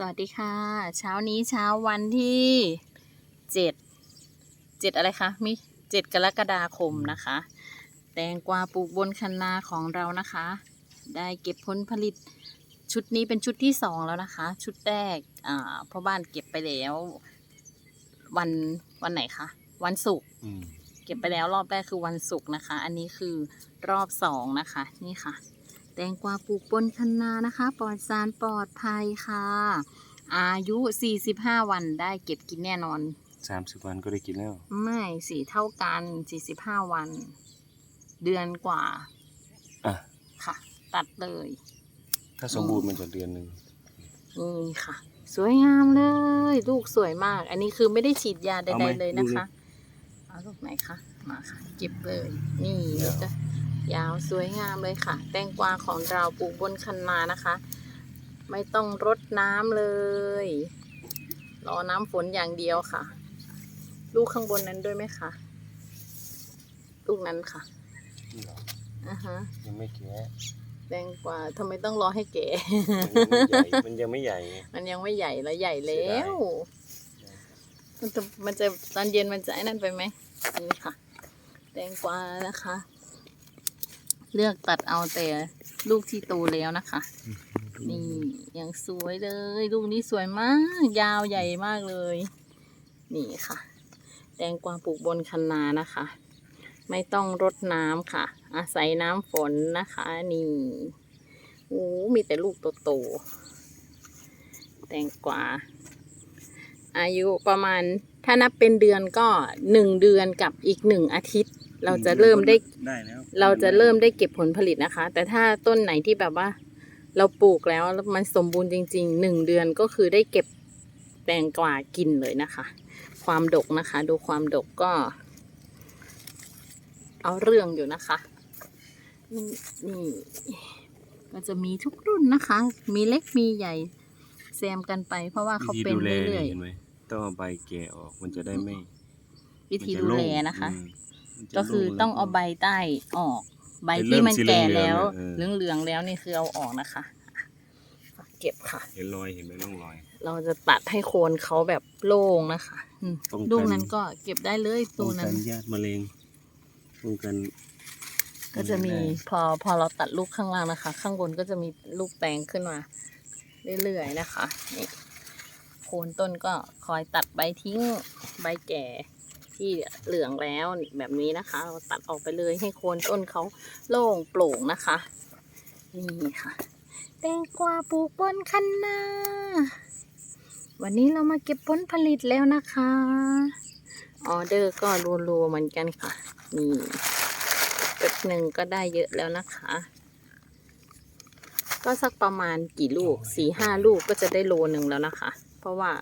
สวัสดีค่ะ เช้านี้เช้าวันที่เจ็ดเจ็ดอะไรคะมิเจ็ดกรกฎาคมนะคะ แตงกวาปลูกบนคันนาของเรานะคะ ได้เก็บผลผลิตชุดนี้เป็นชุดที่สองแล้วนะคะ ชุดแรกอ่าพ่อบ้านเก็บไปแล้ว วันวันไหนคะวันศุกร์อืมเก็บไปแล้วรอบแรกคือวันศุกร์นะคะ อันนี้คือรอบสองนะคะ นี่ค่ะ แตงกวาปลูกบนคันนานะคะ ปลอดสารปลอดภัยค่ะ อายุ 45 วันได้เก็บกินแน่นอนสามสิบวันก็ได้กินแล้ว ไม่สีเท่ากัน 45 วัน เดือนกว่าอะค่ะ ตัดเลย ถ้าสมบูรณ์มันจะเดือนหนึ่งนี่ค่ะ สวยงามเลย ลูกสวยมาก อันนี้คือไม่ได้ฉีดยาใดๆเลยนะคะ เอาลูกไหนคะ มาค่ะ เก็บเลย นี่จะ ยาวสวยงามเลยค่ะ แตงกวาของเราปลูกบนคันนานะคะ ไม่ต้องรดน้ำเลย รอน้ำฝนอย่างเดียวค่ะ ลูกข้างบนนั้นด้วยไหมคะลูกนั้นค่ะนี่เหรออ่าฮะยังไม่แก่แตงกวาทำไมต้องรอให้แก่มันยังไม่ใหญ่ มันยังไม่ใหญ่แล้วใหญ่แล้วมันจะมันจะตอนเย็นมันจะไอ้นั่นไปไหมนี่ค่ะ แตงกวานะคะ เลือกตัดเอาแต่ลูกที่โตแล้วนะคะ นี่ยังสวยเลย ลูกนี้สวยมาก ยาวใหญ่มากเลย นี่ค่ะแตงกวาปลูกบนคันนานะคะ ไม่ต้องรดน้ำค่ะ อาศัยน้ำฝนนะคะ นี่โอ้มีแต่ลูกโตๆแตงกวาอายุประมาณถ้านับเป็นเดือนก็หนึ่งเดือนกับอีกหนึ่งอาทิตย์ เราจะเริ่มได้ ได้แล้วเราจะเริ่มได้เก็บผลผลิตนะคะ แต่ถ้าต้นไหนที่แบบว่า เราปลูกแล้วแล้วมันสมบูรณ์จริงๆหนึ่งเดือนก็คือได้เก็บแตงกวากินเลยนะคะ ความดกนะคะ ดูความดกก็ เอาเรื่องอยู่นะคะนี่นี่ก็จะมีทุกรุ่นนะคะ มีเล็กมีใหญ่แซมกันไป เพราะว่าเขาวิธีเป็นดูแลเรื่เนี่อยยเห็นไหมต้องเอาใบแก่ออกมันจะได้ไม่ๆวิธีมัจดูโล่งแลนะคะ อืมมันจะ ก็คือโล่ต้องเอาใบใต้ออก ใบไอ้ที่มันเริ่มสีแก่เหลืองๆแล้วเออเหลืองๆแล้วนี่คือเอาออกนะคะ เก็บค่ะ เห็นรอยเห็นไหมร่องรอย เราจะตัดให้โคนเขาแบบโล่งนะคะอืมป้องกันลูกนั้นก็เก็บได้เลยตัวนั้นป้องกัญาติมะเร็งป้องกัน ก็จะมีได้พอพอเราตัดลูกข้างล่างนะคะ ข้างบนก็จะมีลูกแตงขึ้นมา เรื่อยๆนะคะนี่โคนต้นก็คอยตัดใบทิ้งใบแก่ ที่เหลืองแล้วแบบนี้นะคะ เราตัดออกไปเลยให้โคนต้นเขาโล่งโปร่งนะคะ นี่ค่ะ แตงกวาปลูกบนคันนาวันนี้เรามาเก็บผลผลิตแล้วนะคะออเดอร์ก็รัวๆเหมือนกันค่ะ นี่แป๊บหนึ่งก็ได้เยอะแล้วนะคะ ก็สักประมาณกี่ลูกสี่ห้าลูกก็จะได้โลหนึ่งแล้วนะคะ เพราะว่า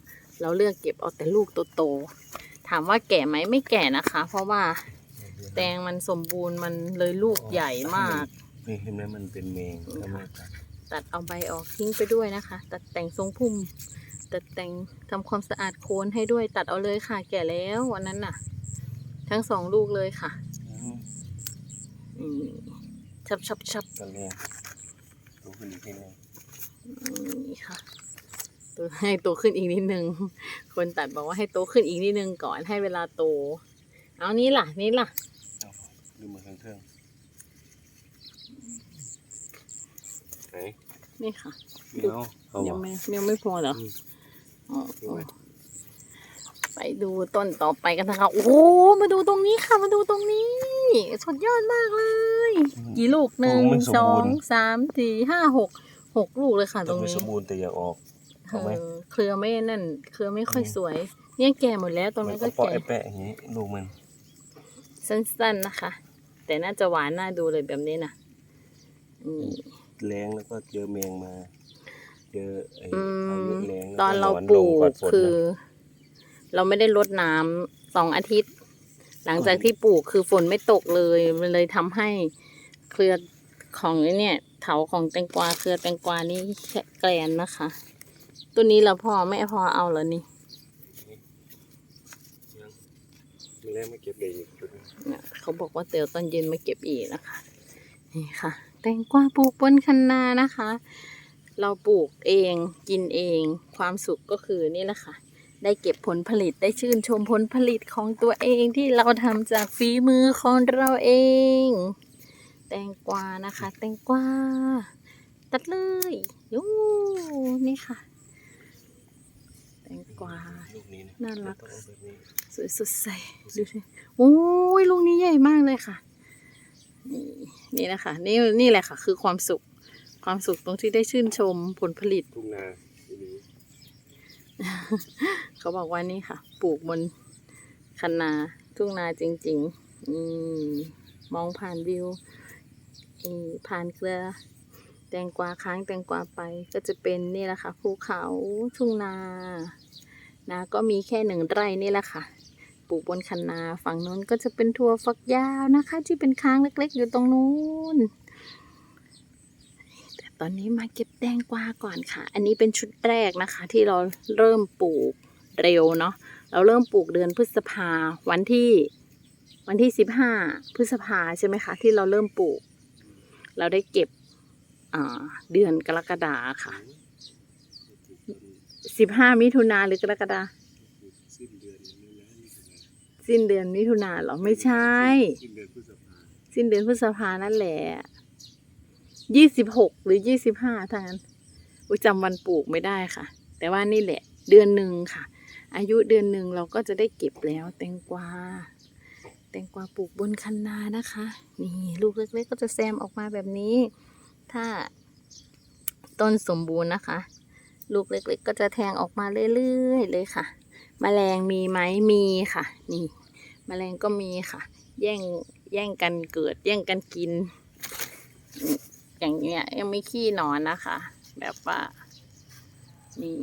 เราเลือกเก็บเอาแต่ลูกโตๆ ถามว่าแก่ไหมไม่แก่นะคะ เพราะว่าแตงมันสมบูรณ์มันเลยลูกใหญ่มาก นี่เห็นไหมมันเป็นเมงถ้าไม่ตัดตัดเอาใบออกทิ้งไปด้วยนะคะ ตัดแต่งทรงพุ่ม ตัดแต่งทำความสะอาดโคนให้ด้วยตัดเอาเลยค่ะ แก่แล้ววันนั้นน่ะ ทั้งสองลูกเลยค่ะอืมอืมชับชับชับกันเลยดูขึ้นอีกทีหนึงนี่ค่ะ ตัวให้โตขึ้นอีกนิดนึง คนตัดบอกว่าให้โตขึ้นอีกนิดนึงก่อนให้เวลาโต เอานี้ล่ะ นี่ล่ะเอาดูมือข้างเครื่องไหนนี่ค่ะไม่เอาเอายังวะไม่ยังไม่พอเหรออืมอ๋อดูไว้ไปดูต้นต่อไปกันนะคะ โอ้โหมาดูตรงนี้ค่ะ มาดูตรงนี้ สุดยอดมากเลย กี่ลูกหนึ่งโอ้ไม่สมสอบูงรณ์สามสี่ห้าหกหกลูกเลยค่ะตต้รนงไม่นี้สมบูรณ์แต่อย่าออก เอาไหมเออเครือไม่นั่น เครือไม่ค่อยอืมสวย เนี่ยแก่หมดแล้วตรงมันนี้นก็ก็เปาะแก่ ไอ้แปะอย่างนี้ลูกมัน สั้นๆนะคะ แต่น่าจะหวานน่าดูเลยแบบนี้นะอืมแรงแล้วก็เจอแมงมา เจอไอ้อืพามยุแรงตอนเราแล้วปลูหนอนกงอนฝนคือนะเราไม่ได้รดน้ำสองอาทิตย์ หลังจากที่ปลูกคือฝนไม่ตกเลยมันเลยทำให้เครือของไอ้เนี่ย เถาของแตงกวาเครือแตงกวานี่แกลนนะคะ ตัวนี้เราพอไม่พอเอาเหรอนี่มีแรงไม่เก็บเลยอีกชุดหนึ่งเนี่ยเขาบอกว่าเตียวตอนเย็นมาเก็บอีกนะคะ นี่ค่ะ แตงกวาปลูกบนคันนานะคะ เราปลูกเองกินเอง ความสุขก็คือนี่แหละค่ะ ได้เก็บผลผลิตได้ชื่นชมผลผลิตของตัวเองที่เราทำจากฝีมือของเราเอง แตงกวานะคะ แตงกวาตัดเลยยูนี่ค่ะ แตงกวา ลูกนี้นะน่ารัก ต้องเอาแบบนี้สวยสดใสดูสิโอ้ยลูกนี้ใหญ่มากเลยค่ะ นี่นี่นะคะ นี่นี่แหละค่ะ คือความสุข ความสุขตรงที่ได้ชื่นชมผลผลิต ทุ่งนาทีนี้เขาบอกว่านี่ค่ะ ปลูกบนคันนาทุ่งนาจริงๆนี่มองผ่านวิวนี่ผ่านเกลือแตงกวาค้างแตงกวาไป ก็จะเป็นนี่แหละค่ะภูเขาทุ่งนานาก็มีแค่หนึ่งไร่นี่แหละค่ะ ปลูกบนคันนาฝั่งนู้นก็จะเป็นถั่วฝักยาวนะคะ ที่เป็นค้างเล็กๆ อยู่ตรงนู้นแต่ตอนนี้มาเก็บแตงกวาก่อนค่ะ อันนี้เป็นชุดแรกนะคะ ที่เราเริ่มปลูกเร็วเนาะเราเริ่มปลูกเดือนพฤษภาวันที่วันที่สิบห้าพฤษภาใช่ไหมคะ ที่เราเริ่มปลูก เราได้เก็บ เดือนกรกฎาค่ะ สิบห้ามิถุนาหรือกรกฎาสิ้นเดือนมิถุนาเหรอ ไม่ใช่ สิ้นเดือนพฤษภานั่นแหละยี่สิบหกหรือยี่สิบห้าทางนั้นอุจำวันปลูกไม่ได้ค่ะ แต่ว่านี่แหละ เดือนหนึ่งค่ะ อายุเดือนหนึ่งเราก็จะได้เก็บแล้ว แตงกวาแตงกวาปลูกบนคันนานะคะ นี่ลูกเล็กๆก็จะแซมออกมาแบบนี้ ถ้าต้นสมบูรณ์นะคะ ลูกเล็กๆ ก็จะแทงออกมาเรื่อยๆเลยค่ะแมลงมีไหมมีค่ะ นี่แมลงก็มีค่ะ แย่งแย่งกันเกิด แย่งกันกิน อย่างเงี้ยยังไม่ขี้นอนนะคะ แบบว่านี่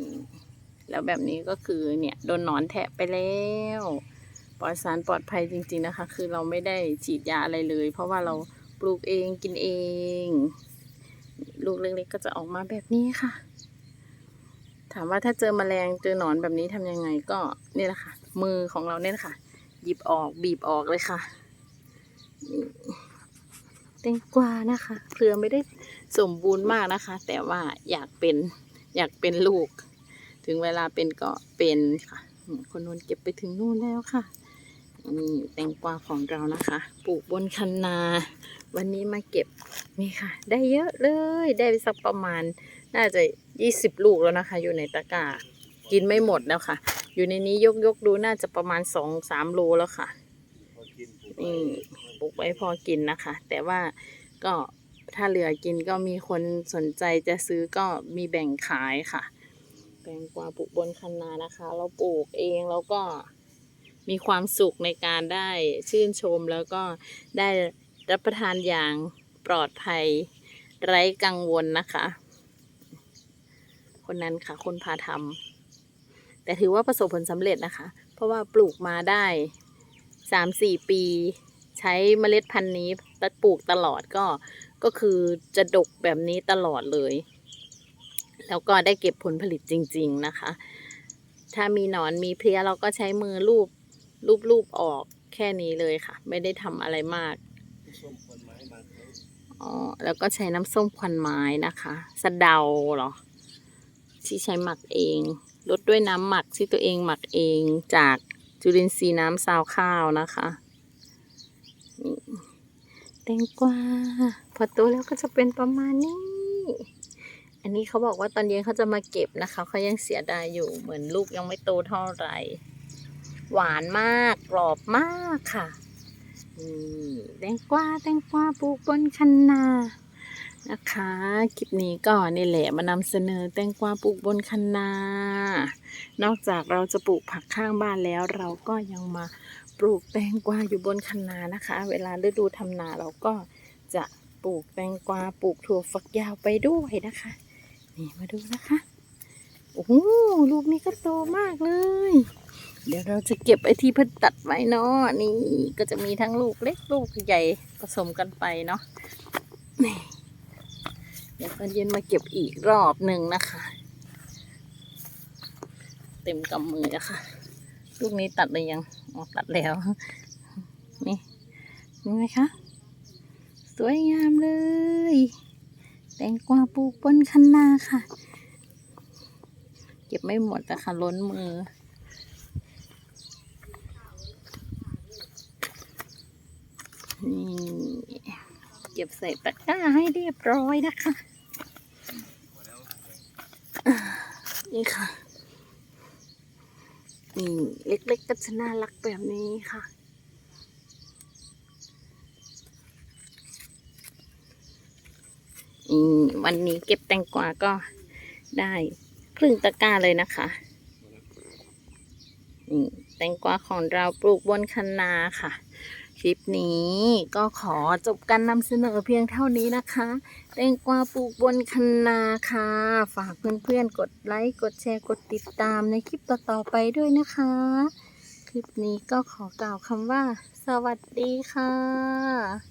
แล้วแบบนี้ก็คือเนี่ยโดนหนอนแทะไปแล้วปลอดสารปลอดภัยจริง ๆนะคะ คือเราไม่ได้ฉีดยาอะไรเลย เพราะว่าเราปลูกเองกินเอง ลูกเล็กๆก็จะออกมาแบบนี้ค่ะ ถามว่าถ้าเจอแมลงเจอหนอนแบบนี้ทำยังไงก็นี่แหละค่ะ มือของเราเนี่ยค่ะ หยิบออกบีบออกเลยค่ะแตงกวานะคะเครือไม่ได้สมบูรณ์มากนะคะ แต่ว่าอยากเป็นอยากเป็นลูก ถึงเวลาเป็นก็เป็นค่ะ คนนู้นเก็บไปถึงนู่นแล้วค่ะ นี่แตงกวาของเรานะคะ ปลูกบนคันนา วันนี้มาเก็บนี่ค่ะ ได้เยอะเลย ได้ไปสักประมาณ น่าจะยี่สิบลูกแล้วนะคะ อยู่ในตะกร้ากินไม่หมดแล้วค่ะ อยู่ในนี้ยกยกๆดูน่าจะประมาณสองสามโลแล้วค่ะนปลูกนี่ปลูกไว้พอกินนะคะ แต่ว่าก็ถ้าเหลือกินก็มีคนสนใจจะซื้อก็มีแบ่งขายค่ะแตงกวาปลูกบนคันนานะคะ เราปลูกเองแล้วก็ มีความสุขในการได้ชื่นชมแล้วก็ได้รับประทานอย่างปลอดภัยไร้กังวลนะคะ คนนั้นค่ะ คนพาทำแต่ถือว่าประสบผลสำเร็จนะคะ เพราะว่าปลูกมาได้สามสี่ปี ใช้เมล็ดพันธุ์นี้ตัดปลูกตลอดก็ก็คือจะดกแบบนี้ตลอดเลย แล้วก็ได้เก็บผลผลิตจริง ๆนะคะ ถ้ามีหนอนมีเพลี้ยเราก็ใช้มือลูบ ลูบลูบออกแค่นี้เลยค่ะ ไม่ได้ทำอะไรมากส้มคนไม้บางเขาอ๋อแล้วก็ใช้น้ำส้มควันไม้นะคะสะเดาเหรอ ที่ใช้หมักเองลดด้วยน้ำหมักที่ตัวเองหมักเองจากจุลินทรีย์น้ำซาวข้าวนะคะนี่แตงกวาพอโตแล้วก็จะเป็นประมาณนี้ อันนี้เขาบอกว่าตอนเย็นเขาจะมาเก็บนะคะเขายังเสียดายอยู่เหมือนลูกยังไม่โตเท่าไหร่ หวานมากกรอบมากค่ะนี่แตงกวาแตงกวาปลูกบนคันนานะคะคลิปนี้ก็นี่แหละมานำเสนอแตงกวาปลูกบนคันนา นอกจากเราจะปลูกผักข้างบ้านแล้ว เราก็ยังมาปลูกแตงกวาอยู่บนคันนานะคะ เวลาฤดูทำนาเราก็จะปลูกแตงกวาปลูกถั่วฝักยาวไปด้วยนะคะ นี่มาดูนะคะโอ้โหลูกนี้ก็โตมากเลย เดี๋ยวเราจะเก็บไอ้ที่เพิ่นตัดไว้เนาะนี่ก็จะมีทั้งลูกเล็กลูกใหญ่ผสมกันไปเนาะนี่เดี๋ยวตอนเย็นมาเก็บอีกรอบหนึ่งนะคะ เต็มกำมือแล้วค่ะ ลูกนี้ตัดเลยยังอ๋อตัดแล้ว นี่นี่ไหมคะสวยงามเลย แตงกวาปลูกบนคันนาค่ะ เก็บไม่หมดนะคะล้นมือ นี่เก็บใส่ตะกร้าให้เรียบร้อยนะคะ นี่ค่ะ นี่เล็กๆก็จะน่ารักแบบนี้ค่ะอืมวันนี้เก็บแตงกวาก็ได้ครึ่งตะกร้าเลยนะคะแตงกวาของเราปลูกบนคันนาค่ะ คลิปนี้ก็ขอจบการนำเสนอเพียงเท่านี้นะคะแตงกวาปลูกบนคันนาค่ะ ฝากเพื่อนๆกดไลค์ กดแชร์ กดติดตามในคลิปต่อๆไปด้วยนะคะ คลิปนี้ก็ขอกล่าวคำว่า สวัสดีค่ะ